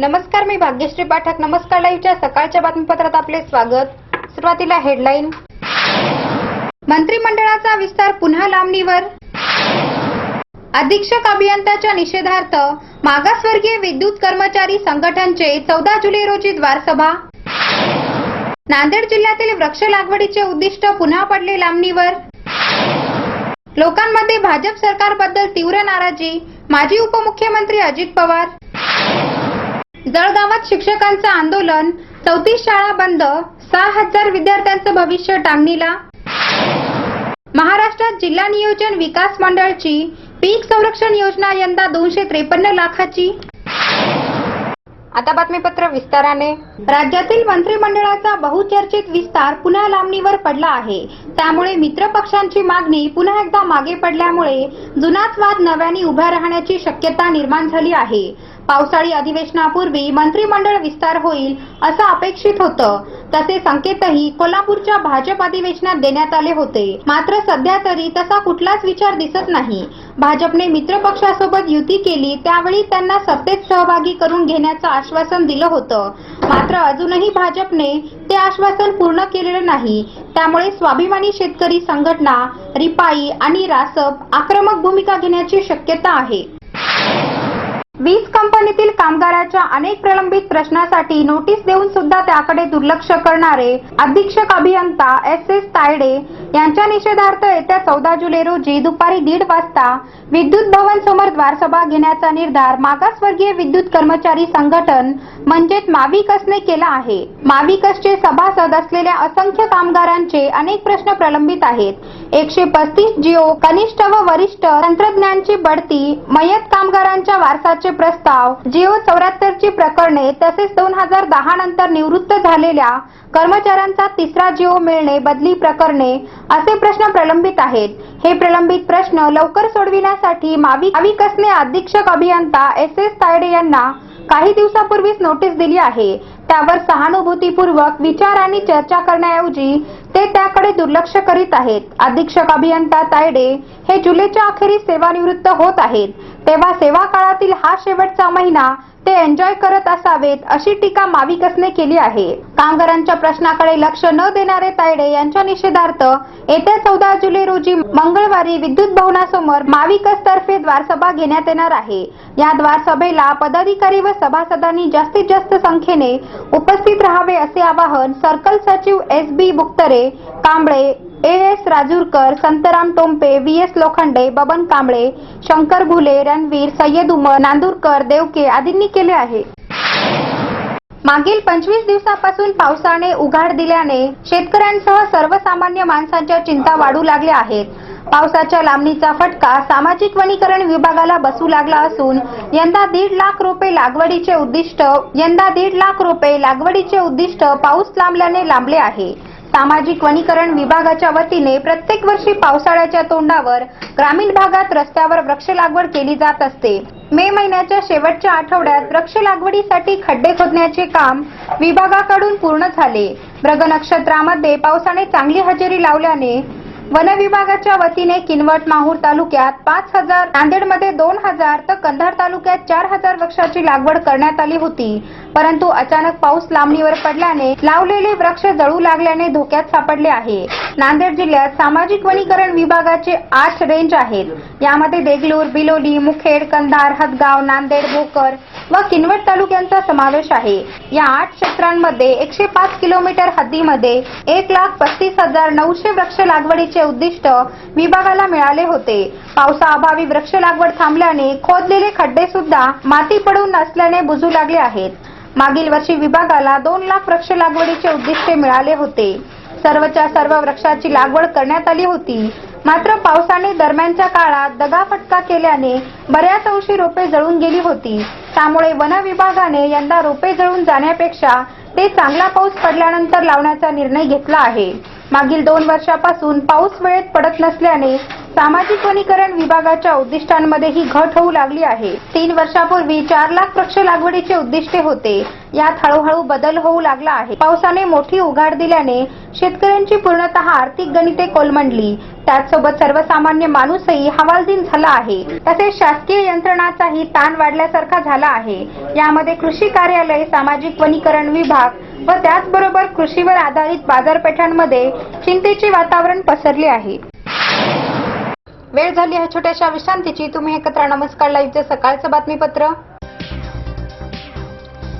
नमस्कार मी भाग्यश्री पाठक. नमस्कार लाईव्हच्या सकाळच्या बातमीपत्रात आपले स्वागत. सुरुवातीला हेडलाईन. मंत्रिमंडळाचा विस्तार पुन्हा लांबणीवर. अधीक्षक अभियंत्याच्या निषेधार्थ मागासवर्गीय विद्युत कर्मचारी संघटनचे चौदा जुलै रोजी द्वारसभा. नांदेड जिल्ह्यातील वृक्ष लागवडीचे उद्दिष्ट पुन्हा पडले लांबणीवर. लोकांमध्ये भाजप सरकारबद्दल तीव्र नाराजी. माजी उपमुख्यमंत्री अजित पवार. जळगावात शिक्षकांचं आंदोलन चौतीस शाळा बंद सहा हजार विद्यार्थ्यांचं भविष्य टांगणीला. महाराष्ट्रात जिल्हा नियोजन विकास मंडळची पीक संरक्षण योजना यंदा दोनशे त्रेपन्न लाखाची. आता बातमीपत्र विस्ताराने. राज्यातील मंत्रिमंडळाचा बहुचर्चित विस्तार पुन्हा लांबणीवर पडला आहे. त्यामुळे मित्र पक्षांची मागणी पुन्हा एकदा मागे पडल्यामुळे जुनाच वाद नव्याने उभा राहण्याची शक्यता निर्माण झाली आहे. पावसाळी अधिवेशनापूर्वी मंत्रिमंडळ विस्तार होईल असं अपेक्षित होतं. तसे संकेतही कोल्हापूरच्या भाजप अधिवेशनात देण्यात आले होते. मात्र सध्या तरी तसा कुठलाच विचार दिसत नाही. भाजपने मित्रपक्षासोबत युती केली त्यावेळी त्यांना सत्तेत सहभागी करून घेण्याचं आश्वासन दिलं होतं. मात्र अजूनही भाजपने ते आश्वासन पूर्ण केलेलं नाही. त्यामुळे स्वाभिमानी शेतकरी संघटना रिपाई आणि रासप आक्रमक भूमिका घेण्याची शक्यता आहे. वीज कंपनीतील कामगाराच्या अनेक प्रलंबित प्रश्नासाठी नोटीस देऊन सुद्धा त्याकडे दुर्लक्ष करणारे अधीक्षक अभियंता एस एस तायडे यांच्या निषेधार्थ येत्या चौदा जुलै रोजी दुपारी दीड वाजता विद्युत भवन समोर द्वारसभा घेण्याचा निर्धार मागासवर्गीय विद्युत कर्मचारी संघटन म्हणजेच माविकसने केला आहे. माविकसचे सभासद असलेल्या असंख्य कामगारांचे अनेक प्रश्न प्रलंबित आहेत. एकशे पस्तीस जिओ कनिष्ठ व वरिष्ठ तंत्रज्ञांची बढती मयत कामगारांच्या वारसाचे प्रस्ताव जिओ चौऱ्याहत्तरची प्रकरणे तसेच दोन हजार दहा नंतर निवृत्त झालेल्या कर्मचाऱ्यांचा तिसरा जिओ मिळणे बदली प्रकरणे असे प्रश्न प्रलंबित आहेत. हे प्रलंबित प्रश्न लवकर सोडविण्यासाठी मावी माविकसने अधीक्षक अभियंता एस एस तायडे यांना काही दिवसापूर्वीच नोटीस दिली आहे. त्यावर सहानुभूतीपूर्वक विचार आणि चर्चा करण्याऐवजी ते त्याकडे दुर्लक्ष करीत आहेत. अधीक्षक अभियंता तायडे हे जुलैच्या अखेरीस सेवानिवृत्त होत आहेत. तेव्हा सेवा काळातील हा शेवटचा महिना ते एन्जॉय करत असावेत अशी टीका माविकसने केली आहे. कामगारांच्या प्रश्नाकडे लक्ष न देणारे तायडे यांच्या निषेधार्थ येत्या चौदा जुलै रोजी मंगळवारी विद्युत भवनासमोर माविकस तर्फे द्वारसभा घेण्यात येणार आहे. या द्वारसभेला पदाधिकारी व सभासदांनी जास्तीत जास्त संख्येने उपस्थित राहावे असे आवाहन सर्कल सचिव S B Buktare Kamble A S Rajurkar Santram Tompe V S Lokhande Baban Kamble Shankar Bhule Ranveer Sayyad Umar Nandurkar Devke आदींनी केले आहे. मागील पंचवीस दिवसापासून पावसाने उघाड दिल्याने शेतकऱ्यांसह सर्वसामान्य माणसांच्या चिंता वाढू लागल्या आहेत. पावसाच्या लांबणीचा फटका सामाजिक वनीकरण विभागाला बसू लागला असून यंदा दीड लाख रोपे लागवडीचे उद्दिष्ट यंदा दीड लाख रोपे लागवडीचे उद्दिष्ट पाऊस लांबल्याने लांबले आहे. सामाजिक वनीकरण विभागाच्या वतीने प्रत्येक वर्षी पावसाळ्याच्या तोंडावर ग्रामीण भागात रस्त्यावर वृक्ष लागवड केली जात असते. मे महिन्याच्या शेवटच्या आठवड्यात वृक्ष लागवडीसाठी खड्डे खोदण्याचे काम विभागाकडून पूर्ण झाले. मृग नक्षत्रामध्ये पावसाने चांगली हजेरी लावल्याने वन विभागाच्या वतीने किनवट माहूर तालुक्यात पाच हजार नांदेडमध्ये दोन हजार तर कंधार तालुक्यात चार हजार वृक्षाची लागवड करण्यात आली होती. परंतु अचानक पाऊस लांबणीवर पडल्याने लावलेले वृक्ष जळू लागल्याने धोक्यात सापडले आहे. नांदेड जिल्ह्यात सामाजिक वनीकरण विभागाचे आठ रेंज आहेत. यामध्ये देगलूर बिलोली मुखेड कंधार हदगाव नांदेड भोकर व किनवट तालुक्यांचा समावेश आहे. या आठ क्षेत्रांमध्ये एकशे पाच किलोमीटर हद्दीमध्ये एक लाख पस्तीस हजार नऊशे वृक्ष लागवडीचे उद्दिष्ट विभागाला मिळाले होते. पावसाअभावी वृक्ष लागवड थांबल्याने खोदलेले खड्डे सुद्धा माती पडून नसल्याने बुजू लागले आहेत. मागील वर्षी विभागाला दोन लाख वृक्ष लागवडीचे उद्दिष्टे मिळाले होते. सर्वच्या सर्व वृक्षाची लागवड करण्यात आली होती. मात्र पावसाने दरम्यानच्या काळात दगाफटका केल्याने बऱ्याच अंशी रोपे जळून गेली होती. त्यामुळे वन विभागाने यंदा रोपे जळून जाण्यापेक्षा ते चांगला पाऊस पडल्यानंतर लावण्याचा निर्णय घेतला आहे. मागील दोन वर्षापासून पाऊस वेळेत पडत नसल्याने सामाजिक वनीकरण विभागाच्या उद्दिष्टांमध्येही घट होऊ लागली आहे. तीन वर्षापूर्वी चार लाख वृक्ष लागवडीचे उद्दिष्टे होते. यात हळूहळू बदल होऊ लागला आहे. पावसाने मोठी उघाड दिल्याने शेतकऱ्यांची पूर्णतः आर्थिक गणिते कोलमंडली. त्याचसोबत सर्वसामान्य माणूसही हवालदिन झाला आहे. तसेच शासकीय यंत्रणाचाही ताण वाढल्यासारखा झाला आहे. यामध्ये कृषी कार्यालय सामाजिक वनीकरण विभाग व त्याचबरोबर कृषीवर आधारित बाजारपेठांमध्ये चिंतेचे वातावरण पसरले आहे. वेळ झाली आहे छोट्याशा विश्रांतीची. तुम्ही एकत्र नमस्कार. लाईव्हचे सकाळचं बातमीपत्र.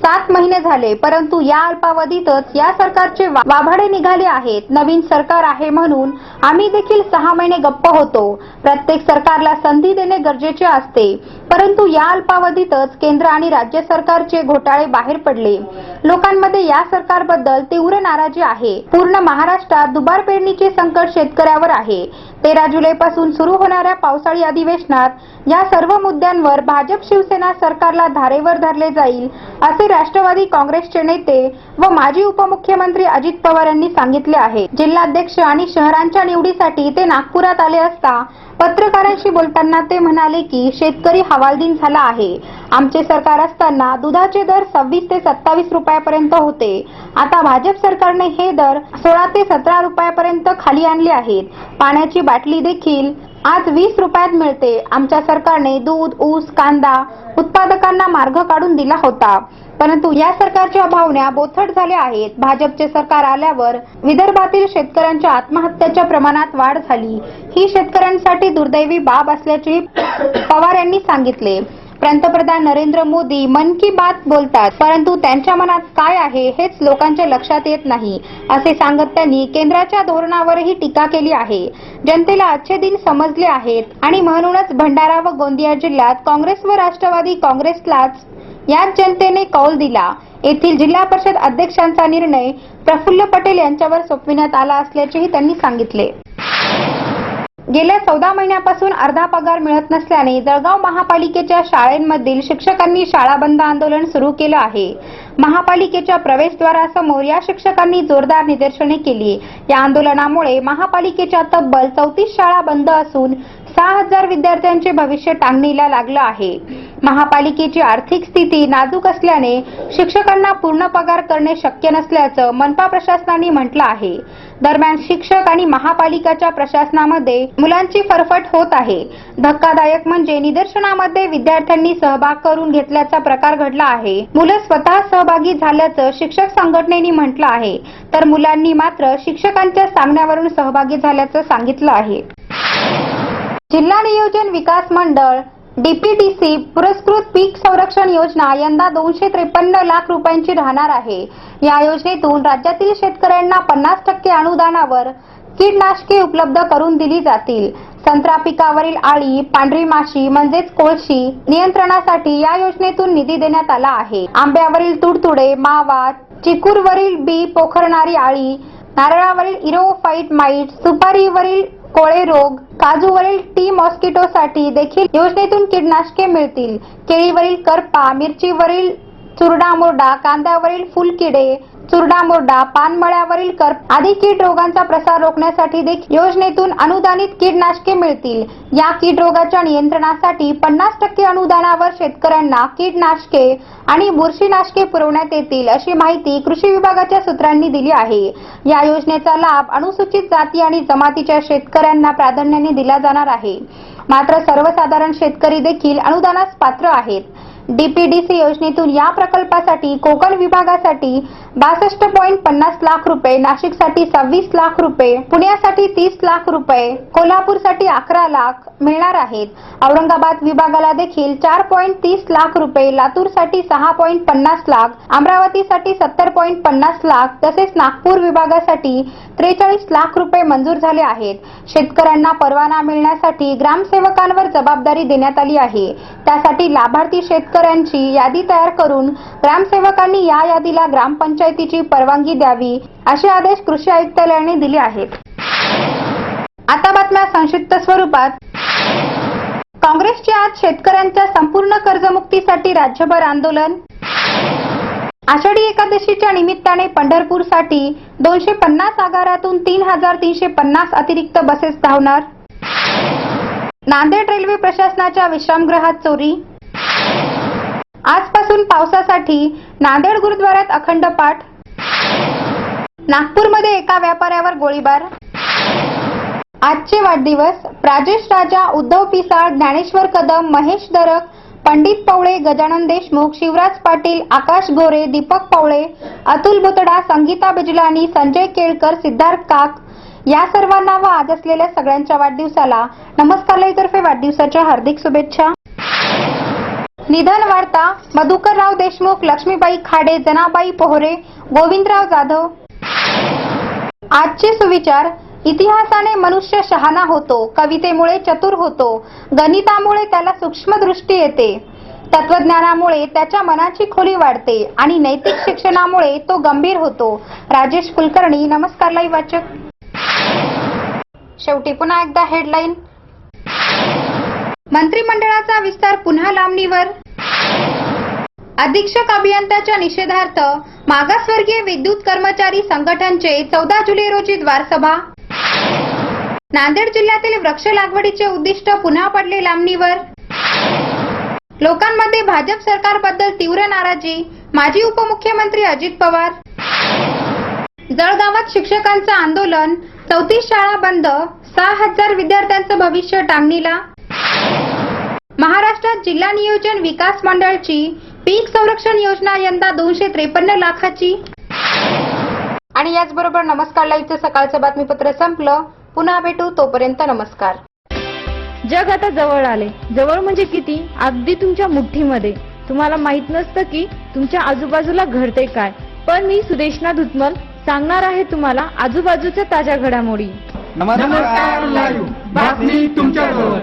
सात महिने झाले परंतु या अल्पावधीतच या सरकारचे वाभाडे निघाले आहेत. नवीन सरकार आहे म्हणून आम्ही देखील सहा महिने गप्प होतो. प्रत्येक सरकारला संधी देणे गरजेचे असते. परंतु या अल्पावधीतच केंद्र आणि राज्य सरकारचे घोटाळे बाहेर पडले. लोकांमध्ये या सरकारबद्दल तीव्र नाराजी आहे. पूर्ण महाराष्ट्रात दुबार पेरणीचे संकट शेतकऱ्यावर आहे. तेरा जुलैपासून सुरू होणाऱ्या पावसाळी अधिवेशनात या सर्व मुद्द्यांवर भाजप शिवसेना सरकारला धारेवर धरले जाईल असे राष्ट्रवादी काँग्रेसचे नेते व माजी उपमुख्यमंत्री अजित पवार यांनी सांगितले आहे. जिल्हाध्यक्ष आणि शहरांच्या निवडीसाठी ते नागपुरात आले असता पत्रकारांशी बोलताना ते म्हणाले की शेतकरी हवालदिन झाला आहे. आमचे सरकार असताना दुधाचे दर सव्वीस ते सत्तावीस रुपयापर्यंत होते. आता भाजप सरकारने हे दर सोळा ते सतरा रुपयापर्यंत खाली आणले आहेत. पाण्याची बाटली देखील आज वीस रुपयात मिळते. आमच्या सरकारने दूध ऊस कांदा उत्पादकांना मार्ग काढून दिला होता. परंतु या सरकारच्या भावना बोथट झाल्या आहेत. भाजपचे सरकार आल्यावर विदर्भातील शेतकऱ्यांच्या आत्महत्याच्या प्रमाणात वाढ झाली. ही शेतकऱ्यांसाठी दुर्दैवी बाब असल्याचे पवार यांनी सांगितले. पंतप्रधान नरेंद्र मोदी मन की बात बोलतात परंतु त्यांच्या मनात काय आहे हेच लोकांच्या लक्षात येत नाही असे सांगत त्यांनी केंद्राच्या धोरणावरही टीका केली आहे. जनतेला आजचे दिन समजले आहेत आणि म्हणूनच भंडारा व गोंदिया जिल्ह्यात काँग्रेस व राष्ट्रवादी काँग्रेसलाच याच जनतेने कौल दिला. येथील जिल्हा परिषद अध्यक्षांचा निर्णय प्रफुल्ल पटेल यांच्यावर सोपविण्यात आला असल्याचेही त्यांनी सांगितले. गेल्या चौदा महिन्यापासून अर्धा पगार मिळत नसल्याने जळगाव महापालिकेच्या शाळेंमधील शिक्षकांनी शाळा बंद आंदोलन सुरू केलं आहे. महापालिकेच्या प्रवेशद्वारासमोर या शिक्षकांनी जोरदार निदर्शने केली. या आंदोलनामुळे महापालिकेच्या तब्बल चौतीस शाळा बंद असून सहा हजार विद्यार्थ्यांचे भविष्य टांगणीला लागलं आहे. महापालिकेची आर्थिक स्थिती नाजूक असल्याने शिक्षकांना पूर्ण पगार करणे शक्य नसल्याचं मनपा प्रशासनाने म्हटलं आहे. दरम्यान शिक्षक आणि महापालिकाच्या प्रशासनामध्ये मुलांची फरफट होत आहे. धक्कादायक म्हणजे निदर्शनामध्ये विद्यार्थ्यांनी सहभाग करून घेतल्याचा प्रकार घडला आहे. मुलं स्वतः सहभागी झाल्याचं शिक्षक संघटनेने म्हटलं आहे. तर मुलांनी मात्र शिक्षकांच्या सांगण्यावरून सहभागी झाल्याचं सांगितलं आहे. जिल्हा नियोजन विकास मंडळ डीपीटीसी पुरस्कृत पीक संरक्षण योजना यंदा दोनशे त्रेपन्न लाख रुपयांची राहणार आहे. या योजनेतून राज्यातील शेतकऱ्यांना पन्नास टक्के अनुदानावर कीटनाशके उपलब्ध करून दिली जातील. संत्रा पिकावरील आळी पांढरी माशी म्हणजेच कोळशी नियंत्रणासाठी या योजनेतून निधी देण्यात आला आहे. आंब्यावरील तुडतुडे मावा चिकूरवरील बी पोखरणारी आळी नारळावरील इरोफाईट माईट सुपारीवरील कोळे रोग काजूवरील टी मॉस्किटोसाठी देखील योजनेतून कीटनाशके मिळतील. केळीवरील करपा मिरचीवरील चुरडा मुरडा कांद्यावरील फुलकिडे चुरडामुरडा पानमळ्यावरील कर आदी कीड रोगांचा प्रसार रोखण्यासाठी देखील योजनेतून अनुदानित कीटनाशके मिळतील. या कीड रोगाच्या नियंत्रणासाठी पन्नास टक्के अनुदानावर शेतकऱ्यांना कीटनाशके आणि बुरशीनाशके पुरवण्यात येतील अशी माहिती कृषी विभागाच्या सूत्रांनी दिली आहे. या योजनेचा लाभ अनुसूचित जाती आणि जमातीच्या शेतकऱ्यांना प्राधान्याने दिला जाणार आहे. मात्र सर्वसाधारण शेतकरी देखील अनुदानास पात्र आहेत. डीपीडीसी योजनेतून या प्रकल्पासाठी कोकण विभागासाठी बासष्ट पॉईंट पन्नास लाख रुपये नाशिकसाठी सव्वीस लाख रुपये पुण्यासाठी तीस लाख रुपये कोल्हापूरसाठी अकरा लाख मिळणार आहेत. औरंगाबाद विभागाला देखील चार पॉईंट तीस लाख रुपये लातूरसाठी सहा पॉईंट पन्नास लाख अमरावतीसाठी सत्तर पॉईंट पन्नास लाख तसेच नागपूर विभागासाठी त्रेचाळीस लाख रुपये मंजूर झाले आहेत. शेतकऱ्यांना परवाना मिळण्यासाठी ग्रामसेवकांवर जबाबदारी देण्यात आली आहे. त्यासाठी लाभार्थी शेतकरी शेतकऱ्यांची यादी तयार करून ग्रामसेवकांनी या यादीला ग्रामपंचायतीची परवानगी द्यावी असे आदेश कृषी आयुक्तालयाने दिले आहेत. आता बातम्या संक्षिप्त स्वरूपात. काँग्रेसचे आज शेतकऱ्यांच्या संपूर्ण कर्जमुक्तीसाठी राज्यभर आंदोलन. आषाढी एकादशीच्या निमित्ताने पंढरपूरसाठी दोनशे पन्नास आगारातून तीन हजार तीनशे पन्नास अतिरिक्त बसेस धावणार. नांदेड रेल्वे प्रशासनाच्या विश्रामगृहात चोरी. आजपासून पावसासाठी नांदेड गुरुद्वारात अखंड पाठ. नागपूरमध्ये एका व्यापाऱ्यावर गोळीबार. आजचे वाढदिवस प्राजेश राजा उद्धव पिसाळ ज्ञानेश्वर कदम महेश दरक पंडित पवळे गजानन देशमुख शिवराज पाटील आकाश गोरे दीपक पवळे अतुल भुतडा संगीता बिजलानी संजय केळकर सिद्धार्थ काक या सर्वांना व आज असलेल्या सगळ्यांच्या वाढदिवसाला नमस्कारलयतर्फे वाढदिवसाच्या हार्दिक शुभेच्छा. निधन वार्ता मधुकरराव देशमुख लक्ष्मीबाई खाडे जनाबाई पोहरे गोविंदराव जाधव. आजचे सुविचार इतिहासाने मनुष्य शहाणा होतो कवितेमुळे चतुर होतो गणितामुळे त्याला सूक्ष्म दृष्टी येते. तत्वज्ञानामुळे त्याच्या मनाची खोली वाढते आणि नैतिक शिक्षणामुळे तो गंभीर होतो. राजेश कुलकर्णी नमस्कार लाई वाचक. शेवटी पुन्हा एकदा हेडलाईन मंत्रिमंडळाचा विस्तार पुन्हा लांबणीवर. अधीक्षक अभियंत्याच्या निषेधार्थ मागासवर्गीय विद्युत कर्मचारी संघटनचे चौदा जुलै रोजी द्वारसभा. नांदेड जिल्ह्यातील वृक्ष लागवडीचे उद्दिष्ट पुन्हा पडले लांबणीवर. लोकांमध्ये भाजप सरकारबद्दल तीव्र नाराजी माजी उपमुख्यमंत्री अजित पवार. जळगावात शिक्षकांचं आंदोलन चौतीस शाळा बंद सहा हजार विद्यार्थ्यांचं भविष्य टांगणीला. महाराष्ट्रात जिल्हा नियोजन विकास मंडळची पीक संरक्षण योजना यंदा दोनशे त्रेपन्न लाखाची. आणि याचबरोबर नमस्कार लाईव्हचं सकाळचं बातमीपत्र संपलं. पुन्हा भेटू. तोपर्यंत नमस्कार. जग आता जवळ आले. जवळ म्हणजे किती? अगदी तुमच्या मुठ्ठीमध्ये. तुम्हाला माहीत नसतं की तुमच्या आजूबाजूला घडते काय. पण मी सुदेशना धुतमल सांगणार आहे तुम्हाला आजूबाजूच्या ताज्या घडामोडी. नमस्कार लाईव्ह. बातमी तुमच्याजवळ.